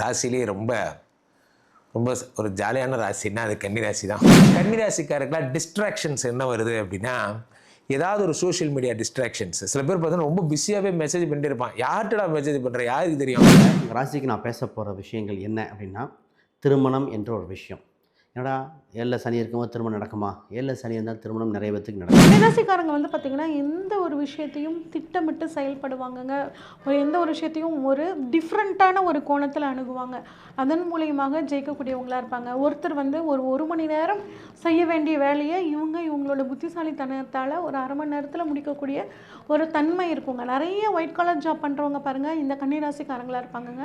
ராசிலேயே ரொம்ப ரொம்ப ஒரு ஜாலியான ராசின்னா அது கன்னி ராசி தான் கன்னி ராசிக்காரர்களாம் டிஸ்ட்ராக்ஷன்ஸ் என்ன வருது அப்படின்னா ஏதாவது ஒரு சோஷியல் மீடியா டிஸ்ட்ராக்ஷன்ஸ் சில பேர் பார்த்தீங்கன்னா ரொம்ப பிஸியாகவே மெசேஜ் பண்ணிட்டு இருப்பான். யார்கிட்டடா மெசேஜ் பண்ணுற யாருக்கு தெரியும்? ராசிக்கு நான் பேச போகிற விஷயங்கள் என்ன அப்படின்னா திருமணம் என்ற ஒரு விஷயம். என்னடா ஏழில் சனி இருக்கும்போது திருமணம் நடக்குமா? ஏழில் சனி இருந்தால் திருமணம் நிறைய பேத்துக்கு நடக்கும். கன்னிராசிக்காரங்க வந்து பார்த்திங்கன்னா எந்த ஒரு விஷயத்தையும் திட்டமிட்டு செயல்படுவாங்கங்க. ஒரு எந்த ஒரு விஷயத்தையும் ஒரு டிஃப்ரெண்ட்டான ஒரு கோணத்தில் அணுகுவாங்க. அதன் மூலியமாக ஜெயிக்கக்கூடியவங்களா இருப்பாங்க. ஒருத்தர் வந்து ஒரு ஒரு மணி நேரம் செய்ய வேண்டிய வேலையை இவங்க இவங்களோட புத்திசாலித்தனத்தால் ஒரு அரை மணி நேரத்தில் முடிக்கக்கூடிய ஒரு தன்மை இருக்குங்க. நிறைய ஒயிட் காலர் ஜாப் பண்ணுறவங்க பாருங்கள் இந்த கன்னிராசிக்காரங்களாக இருப்பாங்கங்க.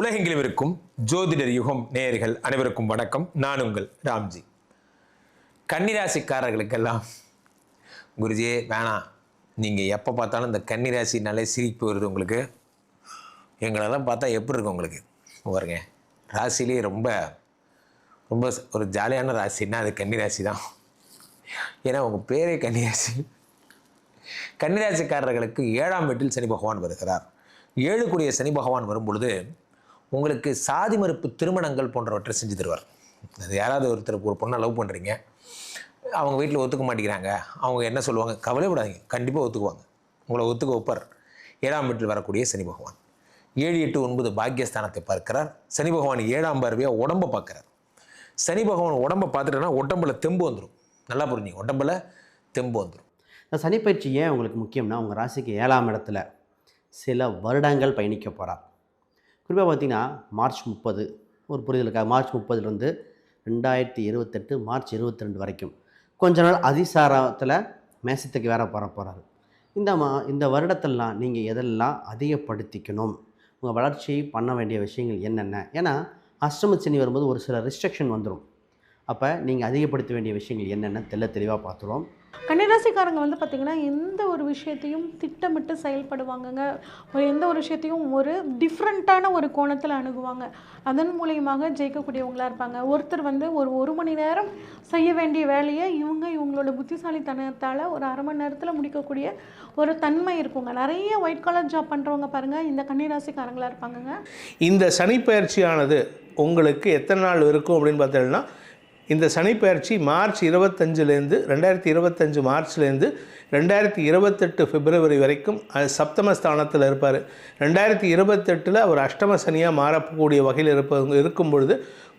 உலகெங்கிலும் இருக்கும் ஜோதிடர் யுகம் நேயர்கள் அனைவருக்கும் வணக்கம். நான் உங்கள் ராம்ஜி. கன்னிராசிக்காரர்களுக்கெல்லாம் குருஜியே வேணாம். நீங்கள் எப்போ பார்த்தாலும் இந்த கன்னிராசினாலே சிரிப்பு வருது உங்களுக்கு. எங்களெல்லாம் பார்த்தா எப்படி இருக்கும் உங்களுக்கு? பாருங்க ராசிலேயே ரொம்ப ரொம்ப ஒரு ஜாலியான ராசின்னா அது கன்னிராசி தான் ஏன்னா உங்கள் பேரே கன்னிராசி. கன்னிராசிக்காரர்களுக்கு ஏழாம் வீட்டில் சனி பகவான் வருகிறார். ஏழுக்குரிய சனி பகவான் வரும் பொழுது உங்களுக்கு சாதி மறுப்பு திருமணங்கள் போன்றவற்றை செஞ்சு தருவார். அது யாராவது ஒருத்தருக்கு ஒரு பொண்ணை லவ் பண்ணுறீங்க அவங்க வீட்டில் ஒத்துக்க மாட்டேங்கிறாங்க. அவங்க என்ன சொல்லுவாங்க? கவலைப்படாதீங்க. கண்டிப்பாக ஒத்துக்குவாங்க. உங்களை ஒத்துக்க வைப்பார். ஏழாம் வீட்டில் வரக்கூடிய சனி பகவான். ஏழு எட்டு ஒன்பது பாக்கியஸ்தானத்தை பார்க்கிறார். சனி பகவான் ஏழாம் பார்வையாக உடம்பை பார்க்குறார். சனி பகவான் உடம்பை பார்த்துட்டோன்னா உடம்புல தெம்பு வந்துடும் நல்லா புரிஞ்சுங்க. உடம்புல தெம்பு வந்துடும் இந்த சனிப்பயிற்சி ஏன் உங்களுக்கு முக்கியம்னா உங்கள் ராசிக்கு ஏழாம் இடத்துல சில வருடங்கள் பயணிக்க போகிறார் குறிப்பாக பார்த்தீங்கன்னா மார்ச் முப்பது ஒரு புரிதலுக்காக மார்ச் முப்பதுலேருந்து ரெண்டாயிரத்தி இருபத்தெட்டு மார்ச் இருபத்தி ரெண்டு வரைக்கும். கொஞ்ச நாள் அதிசாரத்தில் மேசத்துக்கு வேற போகிற போகிறாரு இந்த மா இந்த வருடத்திலலாம் நீங்கள் எதெல்லாம் அதிகப்படுத்திக்கணும்? உங்கள் வளர்ச்சி பண்ண வேண்டிய விஷயங்கள் என்னென்ன? ஏன்னா அஷ்டம சனி வரும்போது ஒரு சில ரெஸ்ட்ரிக்ஷன் வந்துடும் அப்போ நீங்கள் அதிகப்படுத்த வேண்டிய விஷயங்கள் என்னென்ன தெள்ள தெளிவாக பார்த்துருவோம் கன்னிராசிக்காரங்க வந்து பார்த்திங்கன்னா எந்த ஒரு விஷயத்தையும் திட்டமிட்டு செயல்படுவாங்கங்க. ஒரு எந்த ஒரு விஷயத்தையும் ஒரு டிஃப்ரெண்ட்டான ஒரு கோணத்தில் அணுகுவாங்க. அதன் மூலியமாக ஜெயிக்கக்கூடியவங்களா இருப்பாங்க. ஒருத்தர் வந்து ஒரு ஒரு மணி நேரம் செய்ய வேண்டிய வேலையை இவங்க இவங்களோட புத்திசாலித்தனத்தால் ஒரு அரை மணி நேரத்தில் முடிக்கக்கூடிய ஒரு தன்மை இருக்குங்க. நிறைய ஒயிட் காலர் ஜாப் பண்ணுறவங்க பாருங்கள் இந்த கன்னிராசிக்காரங்களாக இருப்பாங்கங்க. இந்த சனிப்பயிற்சியானது உங்களுக்கு எத்தனை நாள் இருக்கும் அப்படின்னு பார்த்தீங்கன்னா இந்த சனிப்பெயர்ச்சி மார்ச் இருபத்தஞ்சிலேருந்து ரெண்டாயிரத்தி இருபத்தஞ்சு மார்ச்லேருந்து ரெண்டாயிரத்தி இருபத்தெட்டு பிப்ரவரி வரைக்கும் சப்தமஸ்தானத்தில் சப்தம ஸ்தானத்தில் இருப்பார். ரெண்டாயிரத்தி இருபத்தெட்டில் அவர் அஷ்டம சனியாக மாறக்கூடிய வகையில் இருப்பவங்க இருக்கும் பொழுது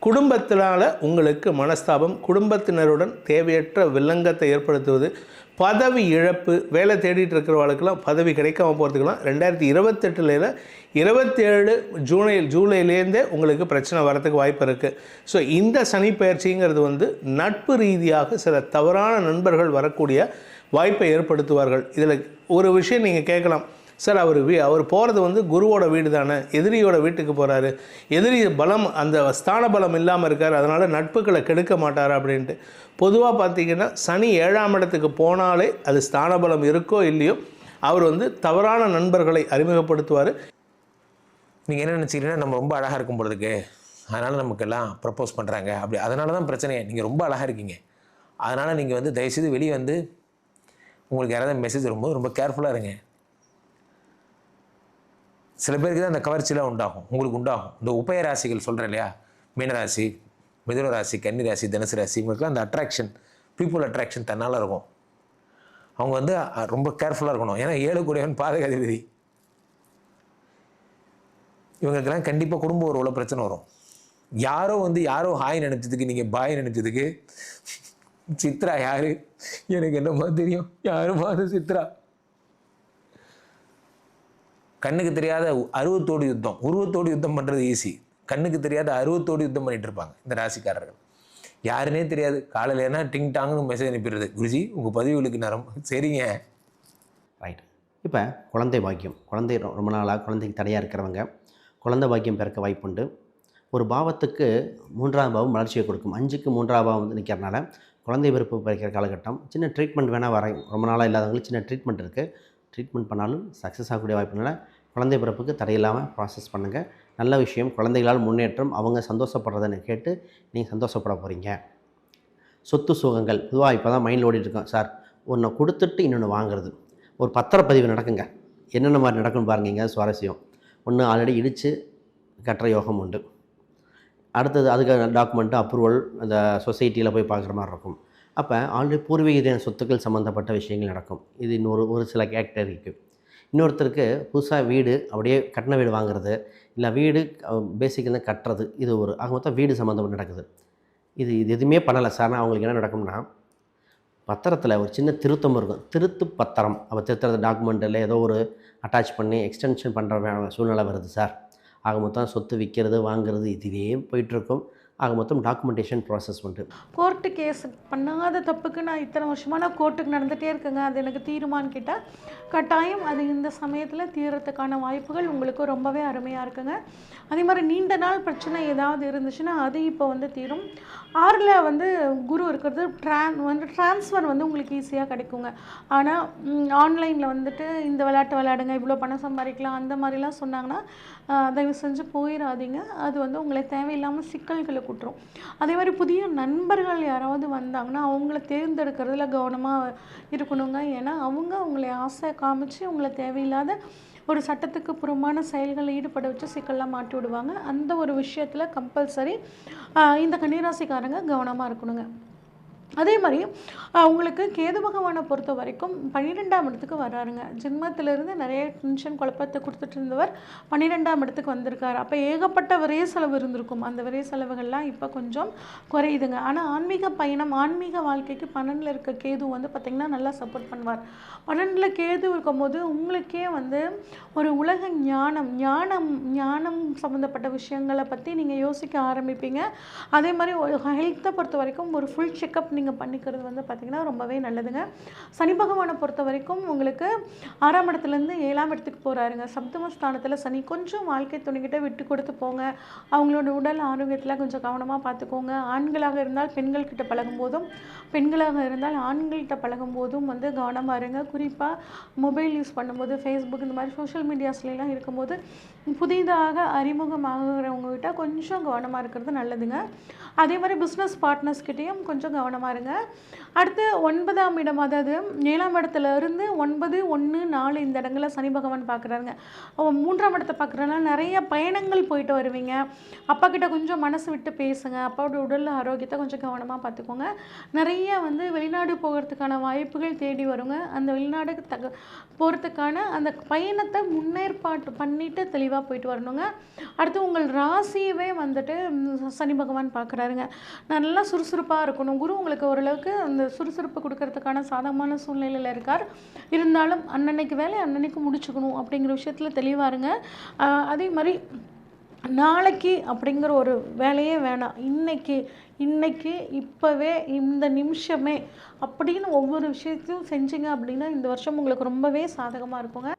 குடும்பத்தினால உங்களுக்கு மனஸ்தாபம் குடும்பத்தினருடன் தேவையற்ற வில்லங்கத்தை ஏற்படுத்துவது பதவி இழப்பு வேலை தேடிட்டு இருக்கிறவங்களுக்கெல்லாம் பதவி கிடைக்காம போகிறதுக்கெல்லாம் ரெண்டாயிரத்தி இருபத்தெட்டுல இருபத்தேழு ஜூலை ஜூலைலேருந்தே உங்களுக்கு பிரச்சனை வரத்துக்கு வாய்ப்பு இருக்குது ஸோ இந்த சனி பயிற்சிங்கிறது வந்து நட்பு ரீதியாக சில தவறான நண்பர்கள் வரக்கூடிய வாய்ப்பை ஏற்படுத்துவார்கள். இதில் ஒரு விஷயம் நீங்கள் கேட்கலாம். சார் அவர் வீ அவர் போகிறது வந்து குருவோட வீடு தானே எதிரியோட வீட்டுக்கு போகிறாரு எதிரி பலம் அந்த ஸ்தான பலம் இல்லாமல் இருக்கார். அதனால் நட்புகளை கெடுக்க மாட்டார் அப்படின்ட்டு. பொதுவாக பார்த்தீங்கன்னா சனி ஏழாம் இடத்துக்கு போனாலே அது ஸ்தான பலம் இருக்கோ இல்லையோ அவர் வந்து தவறான நண்பர்களை அறிமுகப்படுத்துவார். நீங்கள் என்ன நினச்சிக்கிறீங்கன்னா நம்ம ரொம்ப அழகாக இருக்கும் பொழுதுக்கு அதனால் நமக்கெல்லாம் ப்ரப்போஸ் பண்ணுறாங்க அப்படி அதனால தான் பிரச்சனையே. நீங்கள் ரொம்ப அழகாக இருக்கீங்க. அதனால் நீங்கள் வந்து தயவுசெய்து வெளியே வந்து உங்களுக்கு யாராவது மெசேஜ் வரும்போது ரொம்ப கேர்ஃபுல்லாக இருங்க. சில பேருக்கு தான் அந்த கவர்ச்சியெலாம் உண்டாகும். உங்களுக்கு உண்டாகும். இந்த உபய ராசிகள் சொல்கிறேன் இல்லையா? மீனராசி மிதுன ராசி கன்னி ராசி தனுசு ராசி இவங்களுக்குலாம் அந்த அட்ராக்ஷன் பீப்புள் அட்ராக்ஷன் தன்னால் இருக்கும். அவங்க வந்து ரொம்ப கேர்ஃபுல்லாக இருக்கணும். ஏன்னா ஏழு கூடியவன் பாதகாதிபதி இவங்களுக்கெல்லாம் கண்டிப்பாக குடும்ப உறவுல பிரச்சனை வரும். யாரோ வந்து யாரோ ஹாய் நினச்சதுக்கு நீங்கள் பாய் நினச்சதுக்கு சித்ரா யார்? எனக்கு என்னமா தெரியும். யாருமா அது சித்ரா? கண்ணுக்கு தெரியாத அருவத்தோடு யுத்தம் உருவத்தோடு யுத்தம் பண்ணுறது ஈஸி கண்ணுக்கு தெரியாத அருவத்தோடு யுத்தம் பண்ணிகிட்டு இருப்பாங்க இந்த ராசிக்காரர்கள். யாருன்னே தெரியாது. காலையில் என்ன டிங் டாங்னு மெசேஜ் அனுப்பிடுறது. குருஜி உங்கள் பதிவுகளுக்கு நேரம். சரிங்க. ரைட் இப்போ குழந்தை பாக்கியம். குழந்தை ரொம்ப நாளாக குழந்தைக்கு தடையாக இருக்கிறவங்க குழந்தை பாக்கியம் பிறக்க வாய்ப்புண்டு. ஒரு பாவத்துக்கு மூன்றாம் பாவம் வளர்ச்சியை கொடுக்கும். அஞ்சுக்கு மூன்றாம் பாவம் வந்து நிற்கிறனால குழந்தை பிறப்பு பிறக்கிற காலகட்டம் சின்ன ட்ரீட்மெண்ட் வேணால் வர ரொம்ப நாளாக இல்லாதவங்களுக்கு சின்ன ட்ரீட்மெண்ட் இருக்குது ட்ரீட்மெண்ட் பண்ணாலும் சக்ஸஸ் ஆகக்கூடிய வாய்ப்புனால குழந்தை பிறப்புக்கு தடையில்லாமல் ப்ராசஸ் பண்ணுங்கள் நல்ல விஷயம் குழந்தைகளால் முன்னேற்றம் அவங்க சந்தோஷப்படுறதுன்னு கேட்டு நீங்கள் சந்தோஷப்பட போகிறீங்க சொத்து சுகங்கள் பொதுவாக இப்போ தான் மைண்டில் ஓடிட்டு இருக்கோம் சார் ஒன்றை கொடுத்துட்டு இன்னொன்று வாங்குறது. ஒரு பத்திரப்பதிவு நடக்குங்க. என்னென்ன மாதிரி நடக்கும்னு பாருங்க சுவாரஸ்யம். ஒன்று ஆல்ரெடி இடித்து கட்டுற யோகம் உண்டு. அடுத்தது அதுக்கு டாக்குமெண்ட்டு அப்ரூவல் அந்த சொசைட்டியில் போய் பார்க்குற மாதிரி இருக்கும். அப்போ ஆல்ரெடி பூர்வீக சொத்துக்கள் சம்மந்தப்பட்ட விஷயங்கள் நடக்கும். இது இன்னொரு ஒரு சில கேட்டகரிக்கு இன்னொருத்தருக்கு புதுசாக வீடு அப்படியே கட்டின வீடு வாங்குறது இல்லை வீடு பேசிக்கலாக கட்டுறது இது ஒரு ஆக மொத்தம் வீடு சம்மந்தப்பட்டு நடக்குது. இது இது எதுவுமே பண்ணலை. சார் அவங்களுக்கு என்ன நடக்கும்னா பத்திரத்தில் ஒரு சின்ன திருத்தம் இருக்கும். திருத்து பத்திரம். அப்போ திருத்துறது டாக்குமெண்ட்டில் ஏதோ ஒரு அட்டாச் பண்ணி எக்ஸ்டென்ஷன் பண்ணுற சூழ்நிலை வருது சார். ஆக மொத்தம் சொத்து விற்கிறது வாங்குறது இதுவே போயிட்டுருக்கும் ஆக மொத்தம் டாக்குமெண்டேஷன் ப்ராசஸ் உண்டு. கோர்ட்டு கேஸ் பண்ணாத தப்புக்கு நான் இத்தனை வருஷமாக நான் கோர்ட்டுக்கு நடந்துகிட்டே இருக்கேங்க. அது எனக்கு தீருமான்னு கேட்டால் கட்டாயம் அது இந்த சமயத்தில் தீர்றதுக்கான வாய்ப்புகள் உங்களுக்கு ரொம்பவே அருமையாக இருக்குங்க. அதே மாதிரி நீண்ட நாள் பிரச்சனை ஏதாவது இருந்துச்சுன்னா அது இப்போ வந்து தீரும். ஆறில் வந்து குரு இருக்கிறது ட்ரான் வந்து ட்ரான்ஸ்ஃபர் வந்து உங்களுக்கு ஈஸியாக கிடைக்குங்க. ஆனால் ஆன்லைனில் வந்துட்டு இந்த விளையாட்டு விளையாடுங்க இவ்வளோ பணம் சம்பாதிக்கலாம் அந்த மாதிரிலாம் சொன்னாங்கன்னா தயவு செஞ்சு போயிடாதீங்க அது வந்து உங்களை தேவையில்லாமல் சிக்கல்களை கூட்டுரும். அதே மாதிரி புதிய நண்பர்கள் யாராவது வந்தாங்கன்னா அவங்கள தேர்ந்தெடுக்கிறதுல கவனமாக இருக்கணுங்க. ஏன்னா அவங்க உங்களை ஆசை காமிச்சு உங்களை தேவையில்லாத ஒரு சட்டத்துக்கு புறமான செயல்களில் ஈடுபட வச்சு சிக்கல்லாம் மாட்டி விடுவாங்க. அந்த ஒரு விஷயத்தில் கம்பல்சரி இந்த கன்னிராசிக்காரங்க கவனமாக இருக்கணுங்க. அதே மாதிரி அவங்களுக்கு உங்களுக்கு கேது பகவானை பொறுத்த வரைக்கும் பன்னிரெண்டாம் இடத்துக்கு வராருங்க. ஜென்மத்திலிருந்து நிறைய டென்ஷன் குழப்பத்தை கொடுத்துட்டு இருந்தவர் பன்னிரெண்டாம் இடத்துக்கு வந்திருக்காரு. அப்போ ஏகப்பட்ட விரைய செலவு இருந்திருக்கும். அந்த விரைய செலவுகள்லாம் இப்போ கொஞ்சம் குறையுதுங்க. ஆனால் ஆன்மீக பயணம் ஆன்மீக வாழ்க்கைக்கு பன்னெண்டில் இருக்க கேது வந்து பார்த்திங்கன்னா நல்லா சப்போர்ட் பண்ணுவார். பன்னெண்டில் கேது இருக்கும்போது உங்களுக்கே வந்து ஒரு உலக ஞானம் ஞானம் ஞானம் சம்மந்தப்பட்ட விஷயங்களை பற்றி நீங்கள் யோசிக்க ஆரம்பிப்பீங்க. அதே மாதிரி ஒரு ஹெல்த்தை பொறுத்த வரைக்கும் ஒரு ஃபுல் செக்கப் நீங்கள் பண்ணிக்கிறது வந்து பார்த்திங்கன்னா ரொம்பவே நல்லதுங்க. சனி பகவானை பொறுத்த வரைக்கும் உங்களுக்கு ஆறாம் இடத்துலேருந்து ஏழாம் இடத்துக்கு போகிறாருங்க சப்தம ஸ்தானத்தில் சனி கொஞ்சம் வாழ்க்கை துணிக்கிட்ட விட்டு கொடுத்து போங்க. அவங்களோட உடல் ஆரோக்கியத்தில் கொஞ்சம் கவனமாக பார்த்துக்கோங்க ஆண்களாக இருந்தால் பெண்கள்கிட்ட பழகும் போதும் பெண்களாக இருந்தால் ஆண்கள்கிட்ட பழகும் போதும் வந்து கவனமாக இருங்க. குறிப்பாக மொபைல் யூஸ் பண்ணும்போது ஃபேஸ்புக் இந்த மாதிரி சோஷியல் மீடியாஸ்லாம் இருக்கும்போது புதிதாக அறிமுகமாகிறவங்ககிட்ட கொஞ்சம் கவனமாக இருக்கிறது நல்லதுங்க. அதே மாதிரி பிஸ்னஸ் பார்ட்னர்ஸ்கிட்டையும் கொஞ்சம் கவனமாக இருங்க. அடுத்து ஒன்பதாம் இடம் அதாவது ஏழாம் இடத்துலேருந்து ஒன்பது ஒன்று நாலு இந்த இடங்களில் சனி பகவான் பார்க்குறாருங்க. மூன்றாம் இடத்தை பார்க்குறதுனால நிறைய பயணங்கள் போயிட்டு வருவீங்க. அப்பா கிட்ட கொஞ்சம் மனசு விட்டு பேசுங்க. அப்பாவோட உடல் ஆரோக்கியத்தை கொஞ்சம் கவனமாக பார்த்துக்கோங்க. நிறைய வந்து வெளிநாடு போகிறதுக்கான வாய்ப்புகள் தேடி வருங்க. அந்த வெளிநாடுக்கு தக போகிறதுக்கான அந்த பயணத்தை முன்னேற்பாட்டு பண்ணிவிட்டு தெளிவாக போயிட்டு வரணுங்க. அடுத்து உங்கள் ராசியவே வந்துட்டு சனி பகவான் பார்க்குறாருங்க. நல்லா சுறுசுறுப்பாக இருக்கணும். குரு உங்களுக்கு ஓரளவுக்கு அந்த சுறுசுறுப்பு கொடுக்கறதுக்கான சாதகமான சூழ்நிலையில் இருக்கார். இருந்தாலும் அன்னன்னைக்கு வேலை அன்னன்னைக்கு முடிச்சுக்கணும் அப்படிங்கிற விஷயத்தில் தெளிவாக இருங்க அதே மாதிரி நாளைக்கு அப்படிங்கிற ஒரு வேலையே வேணாம். இன்னைக்கு இன்னைக்கு இப்போவே இந்த நிமிஷமே அப்படின்னு ஒவ்வொரு விஷயத்தையும் செஞ்சீங்க அப்படின்னா இந்த வருஷம் உங்களுக்கு ரொம்பவே சாதகமாக இருக்குங்க.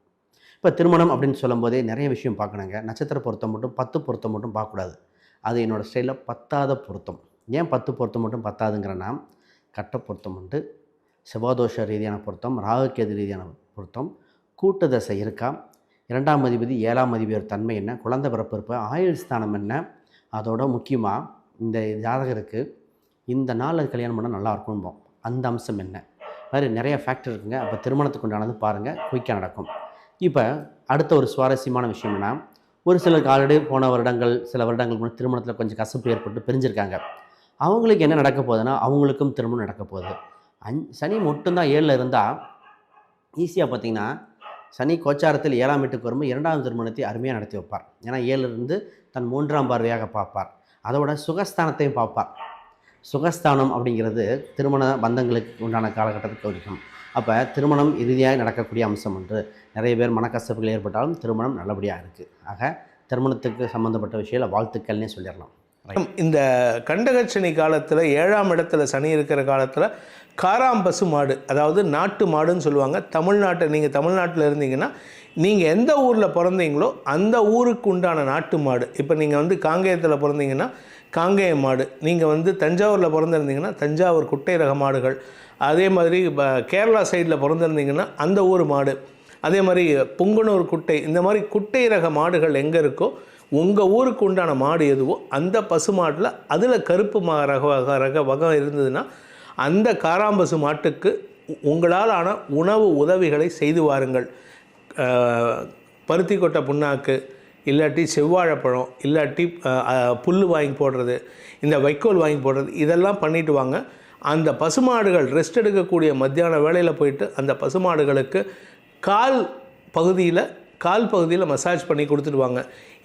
இப்போ திருமணம் அப்படின்னு சொல்லும்போதே நிறைய விஷயம் பார்க்கணுங்க. நட்சத்திர பொருத்தம் மட்டும் பத்து பொருத்தம் மட்டும் பார்க்கக்கூடாது. அது என்னோடய ஸ்டைலில் பத்தாத பொருத்தம். ஏன் பத்து பொருத்தம் மட்டும் பத்தாதுங்கிறனா கட்ட பொருத்தம் உண்டு செவ்வாதோஷ ரீதியான பொருத்தம் ராகுக்கேது ரீதியான பொருத்தம் கூட்டு தசை இருக்கா இரண்டாம் அதிபதி ஏழாம் அதிபதியோட தன்மை என்ன குழந்தை பிறப்பு இருப்பு ஆயுள் ஸ்தானம் என்ன அதோட முக்கியமாக இந்த ஜாதகருக்கு இந்த நாளில் கல்யாணம் பண்ணால் நல்லா இருக்கும்போம். அந்த அம்சம் என்ன? மாதிரி நிறைய ஃபேக்டர் இருக்குங்க. அப்போ திருமணத்துக்கு உண்டானது பாருங்கள் குயிக்காக நடக்கும். இப்போ அடுத்த ஒரு சுவாரஸ்யமான விஷயம்னா ஒரு சிலருக்கு ஆல்ரெடி போன வருடங்கள் சில வருடங்கள் முன்னாடி திருமணத்தில் கொஞ்சம் கசப்பு ஏற்பட்டு பிரிஞ்சிருக்காங்க. அவங்களுக்கு என்ன நடக்க போகுதுன்னா அவங்களுக்கும் திருமணம் நடக்க போகுது. அஞ் சனி மட்டும்தான் ஏழில் இருந்தால் ஈஸியாக பார்த்தீங்கன்னா சனி கோச்சாரத்தில் ஏழாம் வீட்டுக்கு வரும்போது இரண்டாம் திருமணத்தை அருமையாக நடத்தி வைப்பார். ஏன்னா ஏழிலிருந்து தன் மூன்றாம் பார்வையாக பார்ப்பார். அதோட சுகஸ்தானத்தையும் பார்ப்பார். சுகஸ்தானம் அப்படிங்கிறது திருமண பந்தங்களுக்கு உண்டான காலகட்டத்துக்கு வரைக்கும். அப்போ திருமணம் இறுதியாக நடக்கக்கூடிய அம்சம் என்று நிறைய பேர் மனக்கசப்புகள் ஏற்பட்டாலும் திருமணம் நல்லபடியாக இருக்குது ஆக திருமணத்துக்கு சம்மந்தப்பட்ட விஷயம் வாழ்த்துக்கள்னே சொல்லிடலாம். இந்த கண்டகச்சனி காலத்தில் ஏழாம் இடத்துல சனி இருக்கிற காலத்தில் காராம் பசு மாடு அதாவது நாட்டு மாடுன்னு சொல்லுவாங்க. தமிழ்நாட்டை நீங்கள் தமிழ்நாட்டில் இருந்தீங்கன்னா நீங்கள் எந்த ஊரில் பிறந்தீங்களோ அந்த ஊருக்கு உண்டான நாட்டு மாடு. இப்போ நீங்கள் வந்து காங்கேயத்தில் பிறந்தீங்கன்னா காங்கேய மாடு. நீங்கள் வந்து தஞ்சாவூரில் பிறந்திருந்தீங்கன்னா தஞ்சாவூர் குட்டை ரக மாடுகள் அதே மாதிரி கேரளா சைடில் பிறந்திருந்தீங்கன்னா அந்த ஊர் மாடு. அதே மாதிரி புங்குனூர் குட்டை இந்த மாதிரி குட்டை ரக மாடுகள் எங்கே இருக்கோ உங்கள் ஊருக்கு உண்டான மாடு எதுவோ அந்த பசு மாட்டில் அதில் கருப்பு மா ரக ரக வகை இருந்ததுன்னா அந்த காராம்பசு மாட்டுக்கு உ- உங்களால் ஆன உணவு உதவிகளை செய்து வாருங்கள். பருத்தி கொட்டை புண்ணாக்கு இல்லாட்டி செவ்வாழைப்பழம் இல்லாட்டி புல் வாங்கி போடுறது இந்த வைக்கோல் வாங்கி போடுறது இதெல்லாம் பண்ணிட்டு வாங்க. அந்த பசுமாடுகள் ரெஸ்ட் எடுக்கக்கூடிய மத்தியான வேலையில் போயிட்டு அந்த பசுமாடுகளுக்கு கால் பகுதியில் கால் பகுதியில் மசாஜ் பண்ணி கொடுத்துடுவாங்க.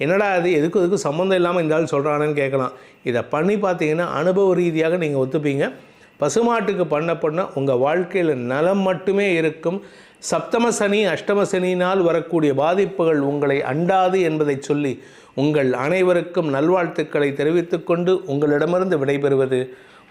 என்னடா அது எதுக்கு எதுக்கும் சம்மந்தம் இல்லாமல் இந்த ஆள் சொல்கிறானேன்னு கேட்கலாம். இதை பண்ணி பார்த்தீங்கன்னா அனுபவ ரீதியாக நீங்கள் ஒத்துப்பீங்க. பசுமாட்டுக்கு பண்ண பண்ண உங்கள் வாழ்க்கையில் நலம் மட்டுமே இருக்கும். சப்தம சனி அஷ்டம சனியினால் வரக்கூடிய பாதிப்புகள் உங்களை அண்டாது என்பதை சொல்லி உங்கள் அனைவருக்கும் நல்வாழ்த்துக்களை தெரிவித்துக்கொண்டு உங்களிடமிருந்து விடைபெறுவது